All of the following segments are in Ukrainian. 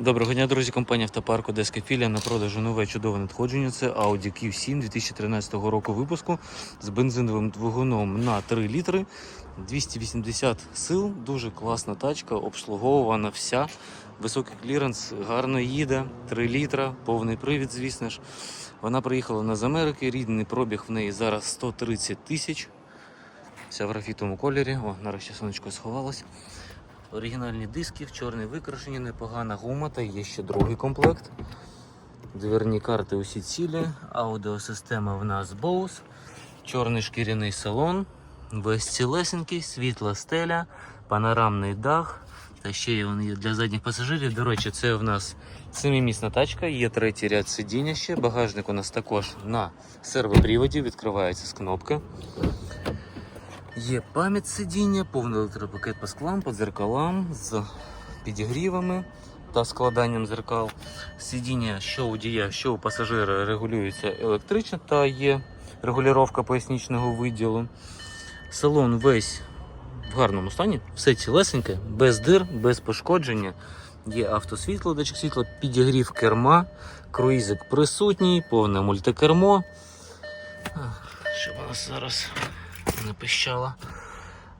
Доброго дня, друзі. Компанія Автопарк Одеська філія на продажу нове чудове надходження. Це Audi Q7 2013 року випуску з бензиновим двигуном на 3 літри, 280 сил. Дуже класна тачка, обслуговувана вся. Високий кліренс, гарно їде, 3 літра, повний привід, звісно ж. Вона приїхала на з Америки, рідний пробіг в неї зараз 130 тисяч. Вся в графітовому кольорі. О, нарешті сонечко сховалось. Оригінальні диски, в чорний викрашені, непогана гума та є ще другий комплект. Дверні карти усі цілі, аудіосистема в нас Bose, чорний шкіряний салон, весь цілесенький, світла стеля, панорамний дах. Та ще є для задніх пасажирів. До речі, це в нас семимісна тачка, є третій ряд сидіння ще. Багажник у нас також на сервоприводі, відкривається з кнопки. Є пам'ять сидіння, повний електропакет по склам, по дзеркалам з підігрівами та складанням дзеркал. Сидіння, що у дія, що у пасажира регулюється електрично та є регулювання поясничного виділу. Салон весь в гарному стані, все цілесеньке, без дир, без пошкодження. Є автосвітло, датчик світла, підігрів керма, круїзик присутній, повне мультикермо. Щоб у нас зараз не пищала.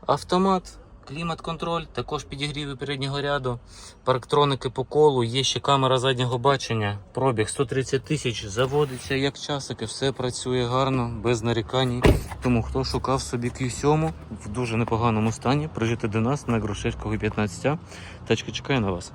Автомат, клімат-контроль, також підігріви переднього ряду, парктроники по колу, є ще камера заднього бачення, пробіг 130 тисяч, заводиться як часики, все працює гарно, без нарікань. Тому хто шукав собі Q7 в дуже непоганому стані, приїжджайте до нас на Грушевського 15. Тачка чекає на вас.